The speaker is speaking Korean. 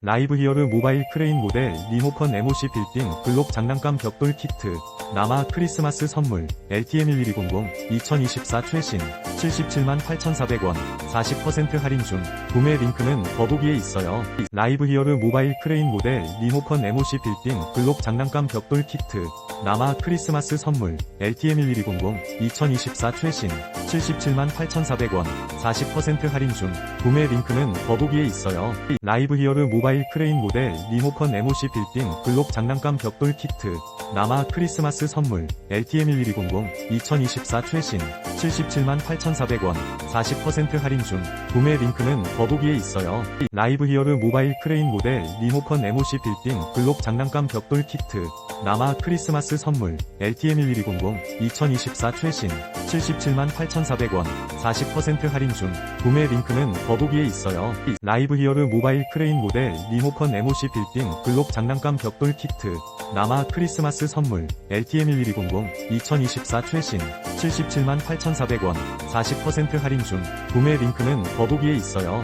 라이브 히어르 모바일 크레인 모델 리모컨 MOC 빌딩 블록 장난감 벽돌 키트 남아 크리스마스 선물 LTM 1120 2024 최신 77만 8,400원 40% 할인 중 구매 링크는 더보기에 있어요. 라이브 히어르 모바일 크레인 모델 리모컨 MOC 빌딩 블록 장난감 벽돌 키트 남아 크리스마스 선물 LTM 1120 2024 최신 77만 8,400원 40% 할인 중 구매 링크는 더보기에 있어요. 라이브 히어르 모바일 크레인 모델 리모컨 MOC 빌딩 블록 장난감 벽돌 키트 남아 크리스마스 선물 LTM 1120 2024 최신 77만 8,400원 40% 할인 중 구매 링크는 더보기에 있어요. 라이브 히어르 모바일 크레인 모델 리모컨 MOC 빌딩 블록 장난감 벽돌 키트 남아 크리스마스 선물 LTM 1120 2024 최신 77만 8,400원 40% 할인 중 구매 링크는 더보기에 있어요. 라이브 히어르 모바일 크레인 모델 리모컨 MOC 빌딩 블록 장난감 벽돌 키트 남아 크리스마스 선물 LTM 1120 2024 최신 77만 8,400원 40% 할인 중 구매 링크는 더보기에 있어요.